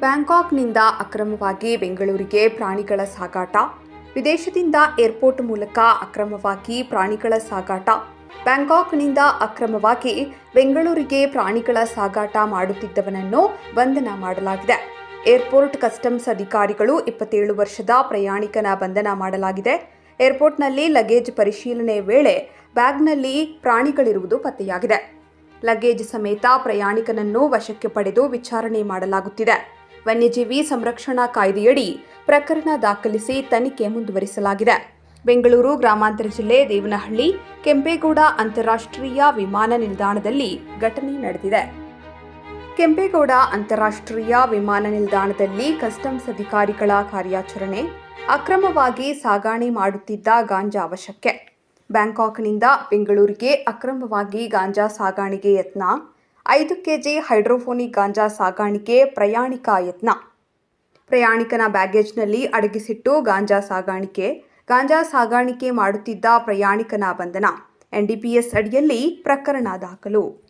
ಬ್ಯಾಂಕಾಕ್ನಿಂದ ಅಕ್ರಮವಾಗಿ ಬೆಂಗಳೂರಿಗೆ ಪ್ರಾಣಿಗಳ ಸಾಗಾಟ. ವಿದೇಶದಿಂದ ಏರ್ಪೋರ್ಟ್ ಮೂಲಕ ಅಕ್ರಮವಾಗಿ ಪ್ರಾಣಿಗಳ ಸಾಗಾಟ. ಬ್ಯಾಂಕಾಕ್ನಿಂದ ಅಕ್ರಮವಾಗಿ ಬೆಂಗಳೂರಿಗೆ ಪ್ರಾಣಿಗಳ ಸಾಗಾಟ ಮಾಡುತ್ತಿದ್ದವನನ್ನು ಬಂಧನ ಮಾಡಲಾಗಿದೆ. ಏರ್ಪೋರ್ಟ್ ಕಸ್ಟಮ್ಸ್ ಅಧಿಕಾರಿಗಳು ಇಪ್ಪತ್ತೇಳು ವರ್ಷದ ಪ್ರಯಾಣಿಕನ ಬಂಧನ ಮಾಡಲಾಗಿದೆ. ಏರ್ಪೋರ್ಟ್ನಲ್ಲಿ ಲಗೇಜ್ ಪರಿಶೀಲನೆ ವೇಳೆ ಬ್ಯಾಗ್ನಲ್ಲಿ ಪ್ರಾಣಿಗಳಿರುವುದು ಪತ್ತೆಯಾಗಿದೆ. ಲಗೇಜ್ ಸಮೇತ ಪ್ರಯಾಣಿಕನನ್ನು ವಶಕ್ಕೆ ಪಡೆದು ವಿಚಾರಣೆ ಮಾಡಲಾಗುತ್ತಿದೆ. ವನ್ಯಜೀವಿ ಸಂರಕ್ಷಣಾ ಕಾಯ್ದೆಯಡಿ ಪ್ರಕರಣ ದಾಖಲಿಸಿ ತನಿಖೆ ಮುಂದುವರಿಸಲಾಗಿದೆ. ಬೆಂಗಳೂರು, ಗ್ರಾಮಾಂತರ ಜಿಲ್ಲೆ ದೇವನಹಳ್ಳಿ, ಕೆಂಪೇಗೌಡ ಅಂತಾರಾಷ್ಟ್ರೀಯ ವಿಮಾನ ನಿಲ್ದಾಣದಲ್ಲಿ ಘಟನೆ ನಡೆದಿದೆ. ಕೆಂಪೇಗೌಡ ಅಂತಾರಾಷ್ಟ್ರೀಯ ವಿಮಾನ ನಿಲ್ದಾಣದಲ್ಲಿ ಕಸ್ಟಮ್ಸ್ ಅಧಿಕಾರಿಗಳ ಕಾರ್ಯಾಚರಣೆ, ಅಕ್ರಮವಾಗಿ ಸಾಗಾಣೆ ಮಾಡುತ್ತಿದ್ದ ಗಾಂಜಾ ವಶಕ್ಕೆ. ಬ್ಯಾಂಕಾಕ್ನಿಂದ ಬೆಂಗಳೂರಿಗೆ ಅಕ್ರಮವಾಗಿ ಗಾಂಜಾ ಸಾಗಾಣಿಕೆ ಯತ್ನ ಐದು ಕೆಜಿ ಹೈಡ್ರೋಫೋನಿಕ್ ಗಾಂಜಾ ಸಾಗಾಣಿಕೆ ಪ್ರಯಾಣಿಕ ಯತ್ನ. ಪ್ರಯಾಣಿಕನ ಬ್ಯಾಗೇಜ್ನಲ್ಲಿ ಅಡಗಿಸಿಟ್ಟು ಗಾಂಜಾ ಸಾಗಾಣಿಕೆ ಗಾಂಜಾ ಸಾಗಾಣಿಕೆ ಮಾಡುತ್ತಿದ್ದ ಪ್ರಯಾಣಿಕನ ಬಂಧನ. ಎನ್ಡಿಪಿಎಸ್ ಅಡಿಯಲ್ಲಿ ಪ್ರಕರಣ ದಾಖಲು.